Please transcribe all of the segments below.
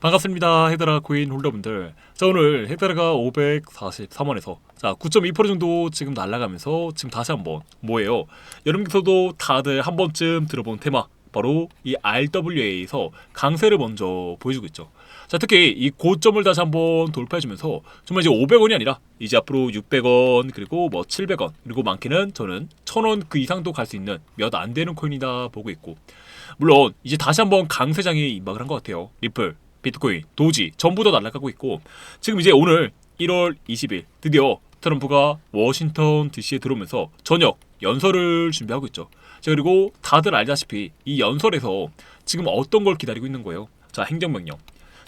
반갑습니다. 헤드라 코인 홀더분들. 자, 오늘 헤드라가 543원에서 자, 9.2% 정도 지금 날아가면서 지금 다시 한번 뭐예요? 여러분께서도 다들 한 번쯤 들어본 테마 바로 이 RWA에서 강세를 먼저 보여주고 있죠. 자, 특히 이 고점을 다시 한번 돌파해주면서 정말 이제 500원이 아니라 이제 앞으로 600원 그리고 뭐 700원 그리고 많게는 저는 1000원 그 이상도 갈 수 있는 몇 안 되는 코인이다 보고 있고 물론 이제 다시 한번 강세장이 임박을 한 것 같아요. 리플, 비트코인, 도지 전부 다 날아가고 있고 지금 이제 오늘 1월 20일 드디어 트럼프가 워싱턴 DC에 들어오면서 저녁 연설을 준비하고 있죠. 자 그리고 다들 알다시피 이 연설에서 지금 어떤 걸 기다리고 있는 거예요. 자 행정명령.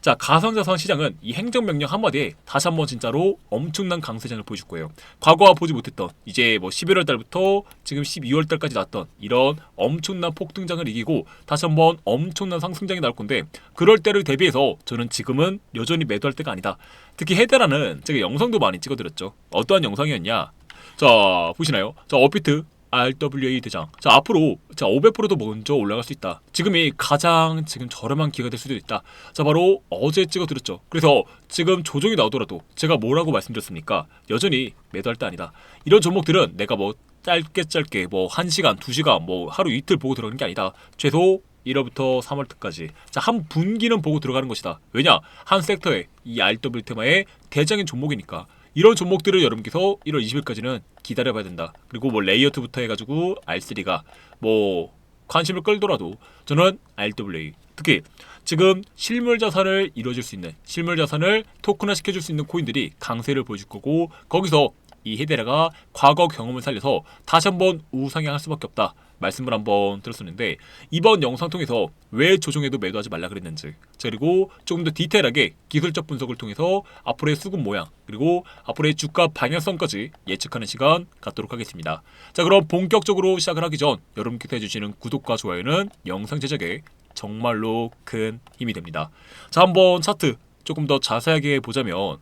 자 가상자산 시장은 이 행정명령 한마디에 다시 한번 진짜로 엄청난 강세장을 보여줄 거예요. 과거와 보지 못했던 이제 뭐 11월 달부터 지금 12월 달까지 났던 이런 엄청난 폭등장을 이기고 다시 한번 엄청난 상승장이 나올 건데 그럴 때를 대비해서 저는 지금은 여전히 매도할 때가 아니다. 특히 헤데라는 제가 영상도 많이 찍어드렸죠. 어떠한 영상이었냐? 자 보시나요? 자 업비트 RWA 대장. 자 앞으로 자 500%도 먼저 올라갈 수 있다. 지금이 가장 지금 저렴한 기회가 될 수도 있다. 자 바로 어제 찍어드렸죠. 그래서 지금 조정이 나오더라도 제가 뭐라고 말씀드렸습니까? 여전히 매도할 때 아니다. 이런 종목들은 내가 뭐 짧게 짧게 뭐 1시간, 2시간, 뭐 하루 이틀 보고 들어가는 게 아니다. 최소 1월부터 3월까지 자 한 분기는 보고 들어가는 것이다. 왜냐 한 섹터에 이 RW 테마의 대장인 종목이니까 이런 종목들을 여러분께서 1월 20일까지는 기다려봐야 된다. 그리고 뭐 레이어트부터 해가지고 R3가 뭐 관심을 끌더라도 저는 RWA 특히 지금 실물 자산을 이루어질 수 있는 실물 자산을 토큰화 시켜줄 수 있는 코인들이 강세를 보여줄 거고 거기서 이 헤데라가 과거 경험을 살려서 다시 한번 우상향할 수밖에 없다 말씀을 한번 들었었는데 이번 영상 통해서 왜 조정에도 매도하지 말라 그랬는지 자, 그리고 조금 더 디테일하게 기술적 분석을 통해서 앞으로의 수급 모양 그리고 앞으로의 주가 방향성까지 예측하는 시간 갖도록 하겠습니다. 자 그럼 본격적으로 시작을 하기 전 여러분께서 해주시는 구독과 좋아요는 영상 제작에 정말로 큰 힘이 됩니다. 자 한번 차트 조금 더 자세하게 보자면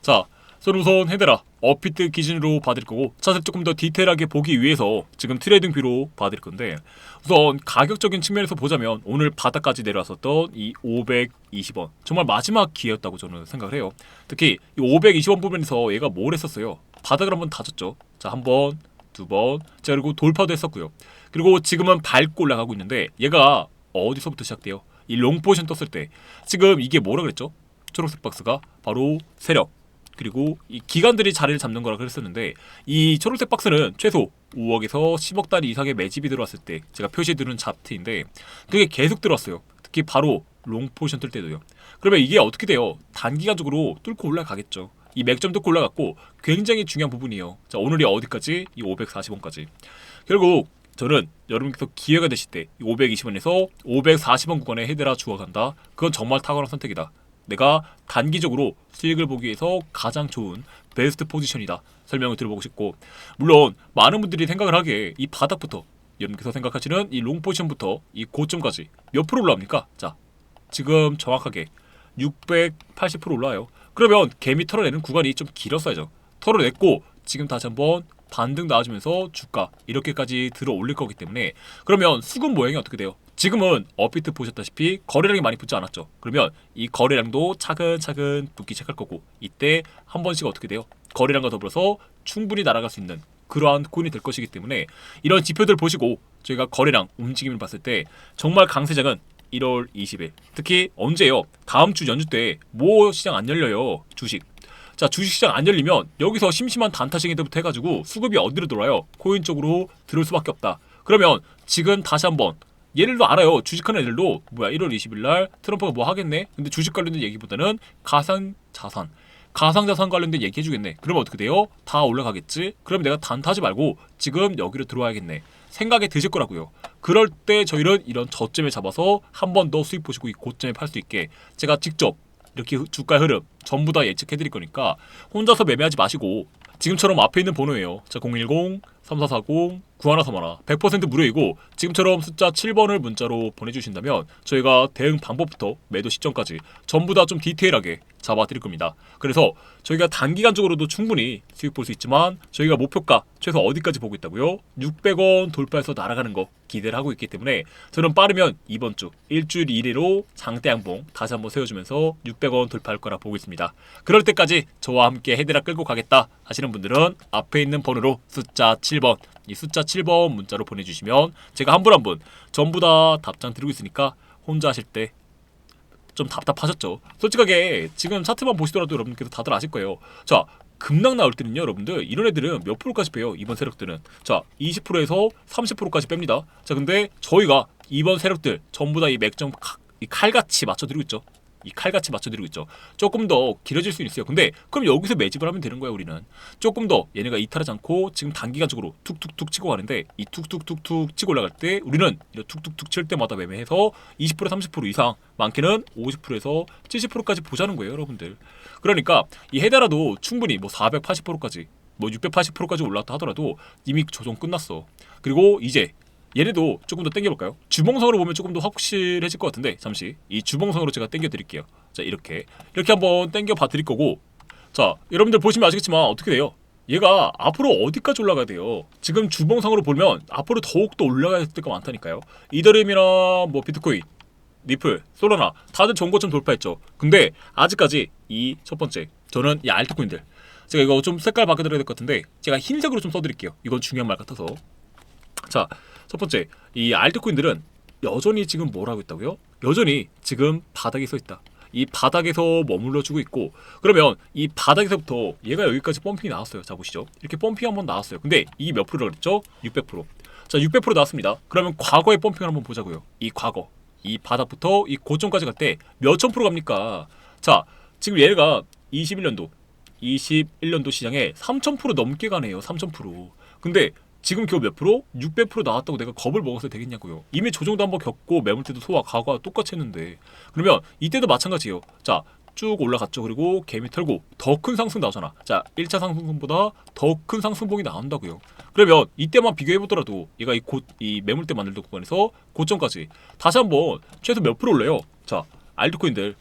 자 저는 우선 헤드라. 업비트 기준으로 봐드릴 거고 차트 조금 더 디테일하게 보기 위해서 지금 트레이딩 뷰로 봐드릴 건데 우선 가격적인 측면에서 보자면 오늘 바닥까지 내려왔었던 이 520원. 정말 마지막 기회였다고 저는 생각을 해요. 특히 이 520원 부분에서 얘가 뭘 했었어요? 바닥을 한번 다졌죠. 자 한번 두번. 자 그리고 돌파도 했었고요. 그리고 지금은 밟고 올라가고 있는데 얘가 어디서부터 시작돼요? 이 롱포션 떴을 때. 지금 이게 뭐라 그랬죠? 초록색 박스가 바로 세력 그리고 이 기관들이 자리를 잡는 거라 그랬었는데 이 초록색 박스는 최소 5억에서 10억 단위 이상의 매집이 들어왔을 때 제가 표시해두는 차트인데 그게 계속 들어왔어요. 특히 바로 롱 포지션 뜰 때도요. 그러면 이게 어떻게 돼요? 단기간적으로 뚫고 올라가겠죠. 이 맥점 뚫고 올라갔고 굉장히 중요한 부분이에요. 자 오늘이 어디까지? 이 540원까지. 결국 저는 여러분께서 기회가 되실 때 520원에서 540원 구간에 헤드라 주어간다. 그건 정말 탁월한 선택이다. 내가 단기적으로 수익을 보기 위해서 가장 좋은 베스트 포지션이다. 설명을 들어보고 싶고 물론 많은 분들이 생각을 하기에 이 바닥부터 여러분께서 생각하시는 이 롱 포지션부터 이 고점까지 몇 프로 올라옵니까? 자 지금 정확하게 680% 올라와요. 그러면 개미 털어내는 구간이 좀 길었어야죠. 털어냈고 지금 다시 한번 반등 나와주면서 주가 이렇게까지 들어 올릴 거기 때문에 그러면 수급 모양이 어떻게 돼요? 지금은 업비트 보셨다시피 거래량이 많이 붙지 않았죠. 그러면 이 거래량도 차근차근 붙기 시작할 거고 이때 한 번씩 어떻게 돼요? 거래량과 더불어서 충분히 날아갈 수 있는 그러한 코인이 될 것이기 때문에 이런 지표들 보시고 저희가 거래량 움직임을 봤을 때 정말 강세장은 1월 20일 특히 언제요? 다음 주 연휴 때 뭐 시장 안 열려요 주식 자 주식시장 안 열리면 여기서 심심한 단타식인데부터 해가지고 수급이 어디로 들어와요? 코인 쪽으로 들을 수밖에 없다. 그러면 지금 다시 한번 얘들도 알아요. 주식하는 애들도 뭐야 1월 20일 날 트럼프가 뭐 하겠네. 근데 주식 관련된 얘기보다는 가상 자산, 가상 자산 관련된 얘기 해주겠네. 그러면 어떻게 돼요? 다 올라가겠지. 그럼 내가 단타하지 말고 지금 여기로 들어와야겠네. 생각이 드실 거라고요. 그럴 때 저희는 이런 저점에 잡아서 한 번 더 수익 보시고 이 고점에 팔 수 있게 제가 직접 이렇게 주가 흐름 전부 다 예측해 드릴 거니까 혼자서 매매하지 마시고 지금처럼 앞에 있는 번호예요. 자, 010 3440 9131 100% 무료이고 지금처럼 숫자 7번을 문자로 보내주신다면 저희가 대응 방법부터 매도 시점까지 전부 다 좀 디테일하게 잡아드릴 겁니다. 그래서 저희가 단기간적으로도 충분히 수익 볼 수 있지만 저희가 목표가 최소 어디까지 보고 있다고요? 600원 돌파해서 날아가는 거 기대를 하고 있기 때문에 저는 빠르면 이번 주 일주일 이내로 장대 양봉 다시 한번 세워주면서 600원 돌파할 거라 보고 있습니다. 그럴 때까지 저와 함께 헤드라 끌고 가겠다 하시는 분 들은 앞에 있는 번호로 숫자 7번 이 숫자 7번 문자로 보내주시면 제가 한 분 한 분 전부 다 답장 드리고 있으니까 혼자 하실 때 좀 답답하셨죠. 솔직하게 지금 차트만 보시더라도 여러분께서 다들 아실 거예요. 자 급락 나올 때는요 여러분들 이런 애들은 몇 프로까지 빼요 이번 세력들은 자 20%에서 30%까지 뺍니다 자 근데 저희가 이번 세력들 전부 다 이 맥점 칼같이 맞춰드리고 있죠 이 칼같이 맞춰드리고 있죠. 조금 더 길어질 수 있어요. 근데 그럼 여기서 매집을 하면 되는 거예요 우리는? 조금 더 얘네가 이탈하지 않고 지금 단기간적으로 툭툭툭 치고 가는데 이 툭툭툭툭 치고 올라갈 때 우리는 툭툭툭 칠 때마다 매매해서 20% 30% 이상 많게는 50%에서 70%까지 보자는 거예요 여러분들. 그러니까 이 해다라도 충분히 뭐 480%까지 뭐 680%까지 올랐다 하더라도 이미 조정 끝났어. 그리고 이제 얘네도 조금 더 당겨볼까요? 주봉선으로 보면 조금 더 확실해질 것 같은데 잠시 이 주봉선으로 제가 당겨 드릴게요. 자 이렇게 이렇게 한번 당겨 봐 드릴 거고 자 여러분들 보시면 아시겠지만 어떻게 돼요? 얘가 앞으로 어디까지 올라가야 돼요? 지금 주봉상으로 보면 앞으로 더욱더 올라가야 될 때가 많다니까요. 이더리움이나 뭐 비트코인 리플, 솔라나 다들 전고점 돌파했죠. 근데 아직까지 이 첫 번째 저는 이 알트코인들 제가 이거 좀 색깔 바꿔드려야 될 것 같은데 제가 흰색으로 좀 써드릴게요. 이건 중요한 말 같아서 자 첫 번째 이 알트코인들은 여전히 지금 뭘 하고 있다고요? 여전히 지금 바닥에 서 있다. 이 바닥에서 머물러 주고 있고 그러면 이 바닥에서부터 얘가 여기까지 펌핑이 나왔어요. 자 보시죠. 이렇게 펌핑 한번 나왔어요. 근데 이게 몇 프로라고 그랬죠? 600%. 자, 600% 나왔습니다. 그러면 과거의 펌핑을 한번 보자고요. 이 과거. 이 바닥부터 이 고점까지 갈 때 몇천 프로 갑니까? 자, 지금 얘가 21년도 21년도 시장에 3000% 넘게 가네요. 3000%. 근데 지금 겨우 몇 프로? 600% 나왔다고 내가 겁을 먹어서 되겠냐고요. 이미 조정도 한번 겪고 매물대도 소화 과거와 똑같이 했는데 그러면 이때도 마찬가지예요. 자, 쭉 올라갔죠. 그리고 개미 털고 더 큰 상승 나오잖아. 자, 1차 상승보다 더 큰 상승봉이 나온다고요. 그러면 이때만 비교해 보더라도 얘가 이 고, 이 매물대 만들던 구간에서 고점까지 다시 한번 최소 몇 프로 올려요. 자, 알트코인들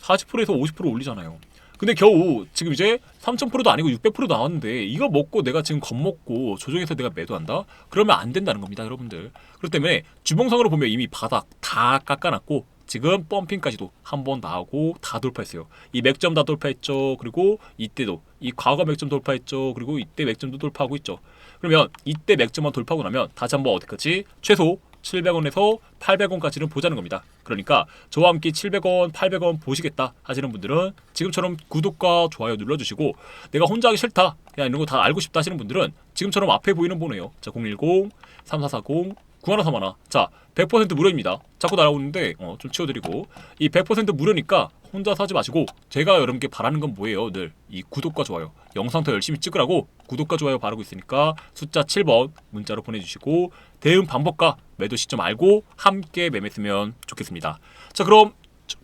40%에서 50% 올리잖아요. 근데 겨우 지금 이제 3000%도 아니고 600% 나왔는데 이거 먹고 내가 지금 겁먹고 조정해서 내가 매도한다? 그러면 안 된다는 겁니다, 여러분들. 그렇기 때문에 주봉상으로 보면 이미 바닥 다 깎아놨고 지금 펌핑까지도 한 번 나오고 다 돌파했어요. 이 맥점 다 돌파했죠. 그리고 이때도 이 과거 맥점 돌파했죠. 그리고 이때 맥점도 돌파하고 있죠. 그러면 이때 맥점만 돌파하고 나면 다시 한번 어디까지 최소 700원에서 800원까지는 보자는 겁니다. 그러니까 저와 함께 700원, 800원 보시겠다 하시는 분들은 지금처럼 구독과 좋아요 눌러주시고 내가 혼자 하기 싫다, 그냥 이런 거 다 알고 싶다 하시는 분들은 지금처럼 앞에 보이는 번호예요. 자, 010 3440 9131. 자, 100% 무료입니다. 자꾸 날아오는데 어, 좀 치워드리고 이 100% 무료니까 혼자 사지 마시고 제가 여러분께 바라는 건 뭐예요? 늘 이 구독과 좋아요. 영상 더 열심히 찍으라고 구독과 좋아요 바라고 있으니까 숫자 7번 문자로 보내주시고 대응 방법과 매도 시점 알고 함께 매매했으면 좋겠습니다. 자 그럼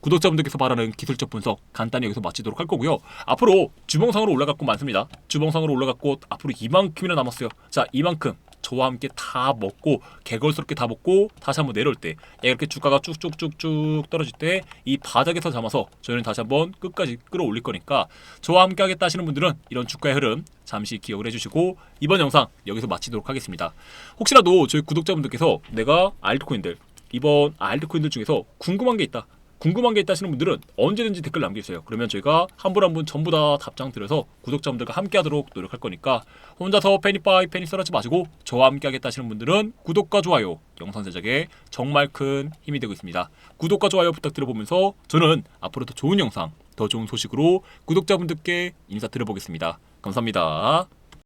구독자분들께서 바라는 기술적 분석 간단히 여기서 마치도록 할 거고요. 앞으로 주봉상으로 올라갈 곳 많습니다. 주봉상으로 올라갈 곳 앞으로 이만큼이나 남았어요. 자 이만큼 저와 함께 다 먹고 개걸스럽게 다 먹고 다시 한번 내려올 때 이렇게 주가가 쭉쭉쭉쭉 떨어질 때 이 바닥에서 잡아서 저희는 다시 한번 끝까지 끌어올릴 거니까 저와 함께 하겠다 하시는 분들은 이런 주가의 흐름 잠시 기억을 해주시고 이번 영상 여기서 마치도록 하겠습니다. 혹시라도 저희 구독자분들께서 내가 알트코인들 이번 알트코인들 중에서 궁금한 게 있다. 궁금한 게 있다 하시는 분들은 언제든지 댓글 남겨주세요. 그러면 저희가 한 분 한 분 전부 다 답장 드려서 구독자분들과 함께 하도록 노력할 거니까 혼자서 패니파이 패니 썰하지 마시고 저와 함께 하겠다 하시는 분들은 구독과 좋아요 영상 제작에 정말 큰 힘이 되고 있습니다. 구독과 좋아요 부탁드려보면서 저는 앞으로 더 좋은 영상 더 좋은 소식으로 구독자분들께 인사드려보겠습니다. 감사합니다.